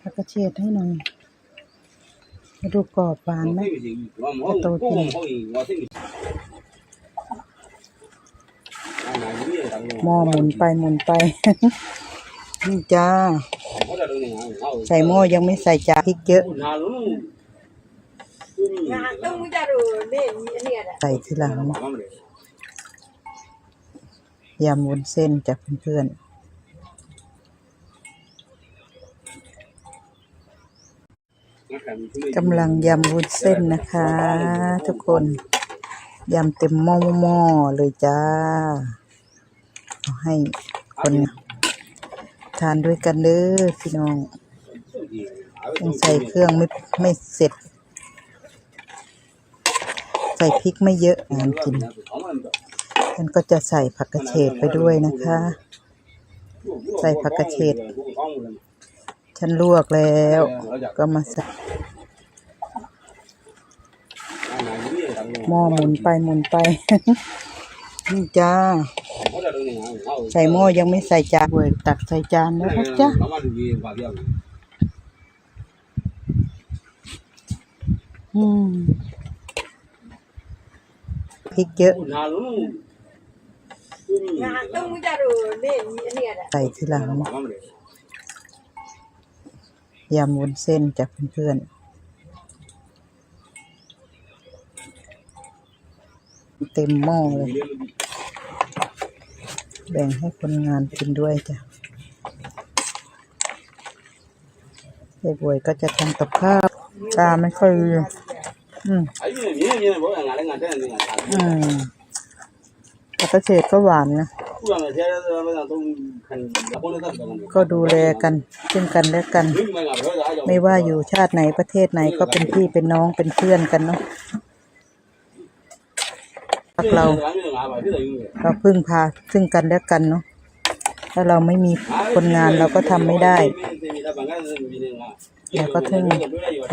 ผักกระเฉดให้หน่อยมาดูกรอบหวานไหมหม้อหมุนไปหมุนไปนี่จ้า ใส่หม้อยังไม่ใส่จานพริกเยอะ ใส่ทีหลังยำวุ้นเส้นจากเพื่อนๆ กำลังยำวุ้นเส้นนะคะ ทุกคนยำเต็มหม้อหม้อเลยจ้าเอาให้คนทานด้วยกันเด้อพี่น้องยังใส่เครื่องไม่ไม่เสร็จ ใส่พริกไม่เยอะงานกินฉันก็จะใส่ผักกระเฉดไปด้วยนะคะ ใส่ผักกระเฉด ฉันลวกแล้ว ก็มาใส่หม้อหมุนไปหมุนไป นี่จ้า ใส่หม้อยังไม่ใส่จานเว้ยตักใส่จานแล้วนะจ๊ะอืมพริกเยอะใส่ทีหลัง ยำวุ้นเส้นจากเพื่อนๆ เต็มหม้อเลย แบ่งให้คนงานกินด้วยจ้ะเด็กบวยก็จะทำกับข้าวตาไม่ค่อยอืมอืมผักกระเฉดก็หวานนะ ก็ดูแลกันซึ่งกันและกัน ไม่ว่าอยู่ชาติไหนประเทศไหนก็เป็นพี่เป็นน้องเป็นเพื่อนกันเนาะรักเราเราพึ่งพาซึ่งกันและกันเนาะถ้าเราไม่มีคนงานเราก็ทำไม่ได้เดี๋ยวก็ถึง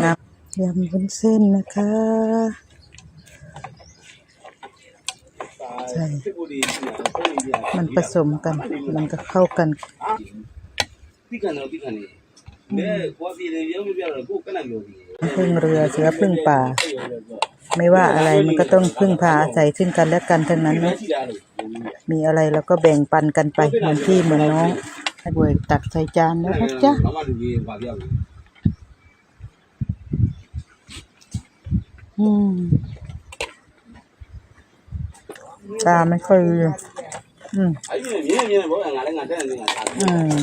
น้ำยำวุ้นเส้นนะคะ ใช่มันผสมกัน มันก็เข้ากันพึ่งเรือเสือพึ่งป่า ไม่ว่าอะไรมันก็ต้องพึ่งพาอาศัยซึ่งกันและกันทั้งนั้นเนาะมีอะไรเราก็แบ่งปันกันไปเหมือนพี่เหมือนน้องให้บวยตักใส่จานแล้วนะจ๊ะอืม ตาไม่ค่อยอืมอืม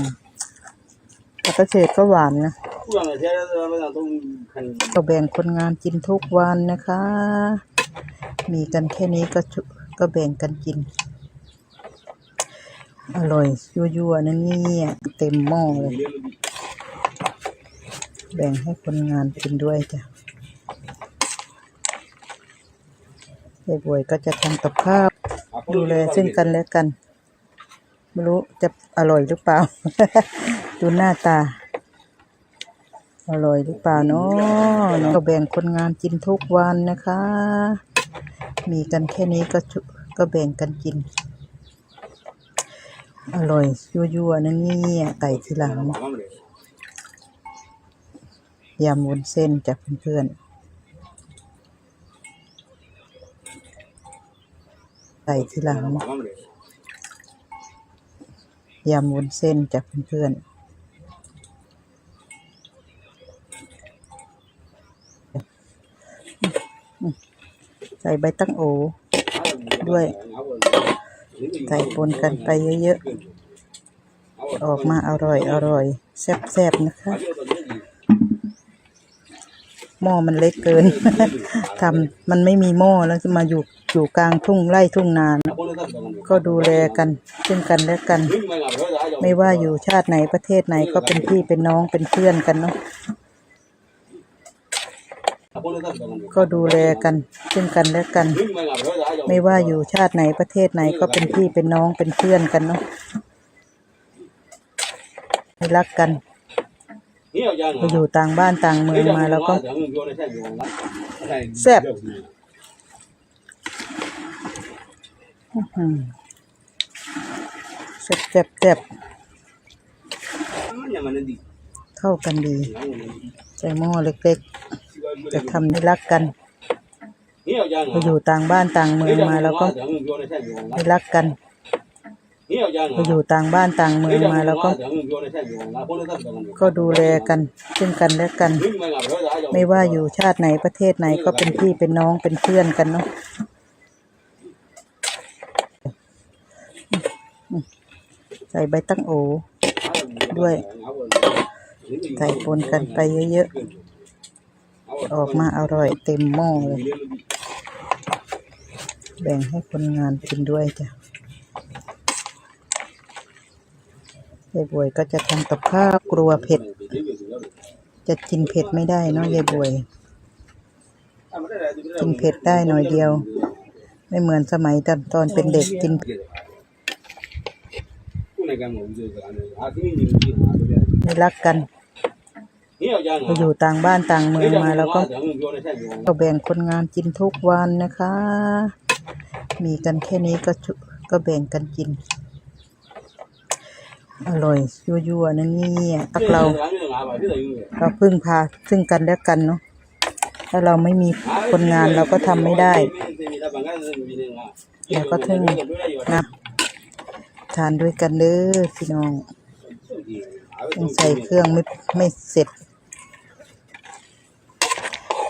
ผักกระเฉดก็หวานนะก็แบ่งคนงานกินทุกวันนะคะ มีกันแค่นี้ก็ก็แบ่งกันกิน อร่อยยั่วๆนะเนี่ยเต็มหม้อเลย แบ่งให้คนงานกินด้วยจ้ะ ยายบวยก็จะทำกับข้าวดูแลซึ่งกันและกัน ไม่รู้จะอร่อยหรือเปล่า ดูหน้าตา อร่อยหรือเปล่าเนาะเนาะก็แบ่งคนงานกินทุกวันนะคะ มีกันแค่นี้ก็ชุก็แบ่งกันกิน อร่อยยั่วๆนะเนี่ยไก่ทีหลังยำวุ้นเส้นจากเพื่อนๆ ไก่ทีหลังยำวุ้นเส้นจากเพื่อนๆ ใส่ใบตั้งโอ ด้วย ใส่ปนกันไปเยอะๆ ออกมาอร่อยอร่อยแซ่บๆ นะคะ หม้อมันเล็กเกิน ทำมันไม่มีหม้อแล้วจะมาอยู่อยู่กลางทุ่งไร่ทุ่งนานก็ดูแลกันซึ่งกันและกัน ไม่ว่าอยู่ชาติไหนประเทศไหนก็เป็นพี่เป็นน้องเป็นเพื่อนกันเนาะก็ดูแลกันซึ่งกันและกัน ไม่ว่าอยู่ชาติไหนประเทศไหนก็เป็นพี่เป็นน้องเป็นเพื่อนกันเนาะให้รักกัน ไปอยู่ต่างบ้านต่างเมืองมาแล้วก็แซ่บอื้อหือแซ่บแซ่บแซ่บเข้ากันดีใส่หม้อเล็กๆ จะทำให้รักกันไปอยู่ต่างบ้านต่างเมืองมาแล้วก็ให้รักกัน ไปอยู่ต่างบ้านต่างเมืองมาแล้วก็ ก็ดูแลกันซึ่งกันและกัน ไม่ว่าอยู่ชาติไหนประเทศไหนก็เป็นพี่เป็นน้องเป็นเพื่อนกันเนาะใส่ใบตั้งโอด้วย ใส่ปนกันไปเยอะๆ ออกมาอร่อยเต็มหม้อเลย แบ่งให้คนงานกินด้วยจ้ะ ยายบวยก็จะทำกับข้าวกลัวเผ็ด จะกินเผ็ดไม่ได้เนาะยายบวย กินเผ็ดได้หน่อยเดียว ไม่เหมือนสมัยตอนตอนเป็นเด็กกินไม่รักกันไปอยู่ต่างบ้านต่างเมืองมาแล้วก็ก็แบ่งคนงานกินทุกวันนะคะ มีกันแค่นี้ก็ก็แบ่งกันกิน อร่อย ยั่วๆนะเนี่ยตักเราเราพึ่งพาซึ่งกันและกันเนาะถ้าเราไม่มีคนงานเราก็ทำไม่ได้แล้วก็ถึงนะทานด้วยกันเด้อพี่น้องยังใส่เครื่องไม่ไม่เสร็จ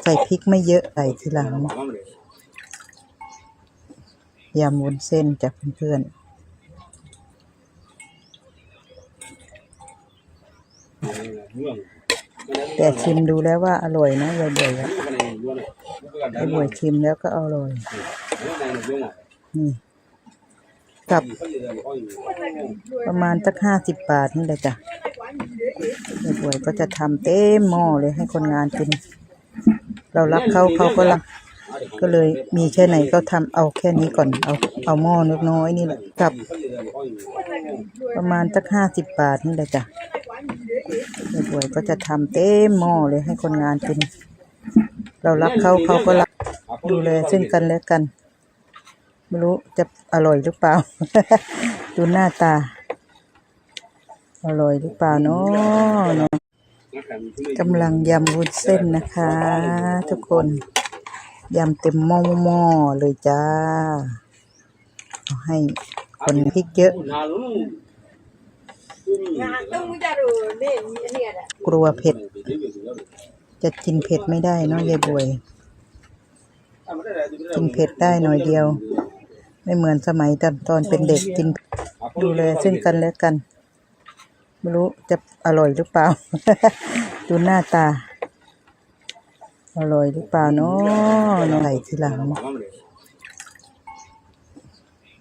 ใส่พริกไม่เยอะใส่ทีหลังยำวุ้นเส้นจากเพื่อนๆ แต่ชิมดูแล้วว่าอร่อยนะยายบ่อยอะยายบ่อยชิมแล้วก็อร่อย นี่กับประมาณสักห้าสิบบาทนี่แหละจ้ะยายบ่อยก็จะทำเต็มหม้อเลยให้คนงานกิน เรารักเขาเขาก็รักก็เลยมีแค่ไหนก็ทำเอาแค่นี้ก่อนเอาเอาหม้อน้อยนี่แหละกับ ประมาณสักห้าสิบบาทนี่แหละจ้ะ ยายบวยก็จะทำเต็มหม้อเลยให้คนงานกิน เรารักเขาเขาก็รักดูแลซึ่งกันและกัน ไม่รู้จะอร่อยหรือเปล่า ดูหน้าตา อร่อยหรือเปล่าเนาะกำลังยำวุ้นเส้นนะคะ ทุกคนยำเต็มหม้อหม้อเลยจ้าเอาให้คนพริกเยอะ กลัวเผ็ด จะกินเผ็ดไม่ได้เนาะยายบวย กินเผ็ดได้หน่อยเดียว ไม่เหมือนสมัยตอนตอนเป็นเด็กกินดูแลซึ่งกันและกัน ไม่รู้จะอร่อยหรือเปล่า ดูหน้าตา อร่อยหรือเปล่าเนาะเนาะใส่ทีหลัง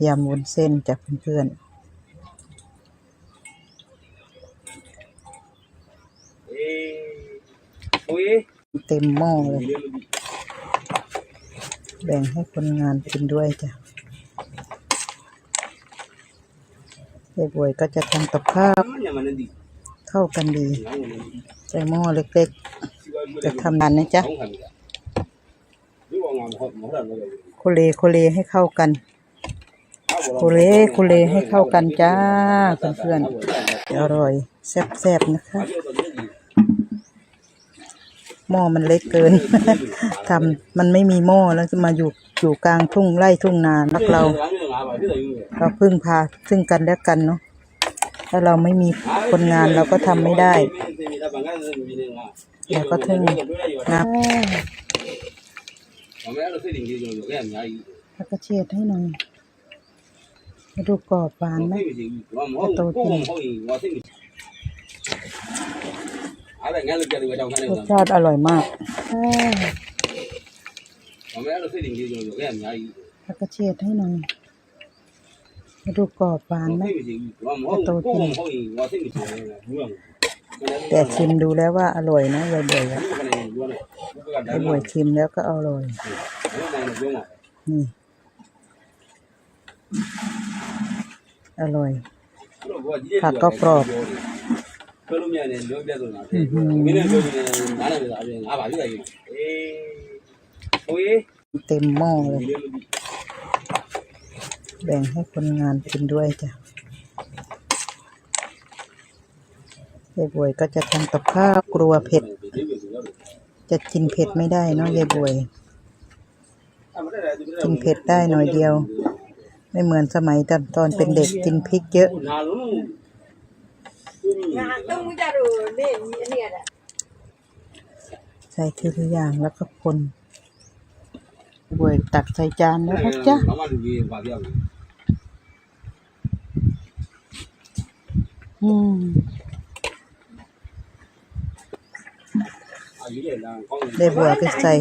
ยำวุ้นเส้นจากเพื่อนๆ เต็มหม้อเลย แบ่งให้คนงานกินด้วยจ้ะยายบวยก็จะทำกับข้าวเข้ากันดีใส่หม้อเล็กๆ จะทำนานนะจ๊ะโคเลโคเลให้เข้ากันโคเลโคเลให้เข้ากันจ้าเพื่อนๆอร่อยแซ่บๆนะคะ หม้อมันเล็กเกิน ทำมันไม่มีหม้อแล้วจะมาอยู่อยู่กลางทุ่งไร่ทุ่งนานักเราเราพึ่งพาซึ่งกันและกันเนาะถ้าเราไม่มีคนงานเราก็ทำไม่ได้แล้วก็ถึงนะแล้วก็เช็ดให้หน่อยมาดูกรอบหวานไหมร สชาติอร่อยมากแล้วก็เช็ดให้หน่อยมาดูกรอบหวานไหมแต่ชิมดูแล้วว่าอร่อยนะยายบ่อยอะยายบ่อยชิมแล้วก็อร่อยนี่อร่อยผักก็กรอบ อื้อหือเต็มหม้อเลย แบ่งให้คนงานกินด้วยจ้ะยายบวยก็จะทำกับข้าวกลัวเผ็ด จะกินเผ็ดไม่ได้เนาะยายบวย กินเผ็ดได้หน่อยเดียว ไม่เหมือนสมัยตอนตอนเป็นเด็กกินพริกเยอะะใส่ทีละอย่างแล้วก็คนบวยตักใส่จานแล้วนะจ๊ะอืมได้บัวก็ใส่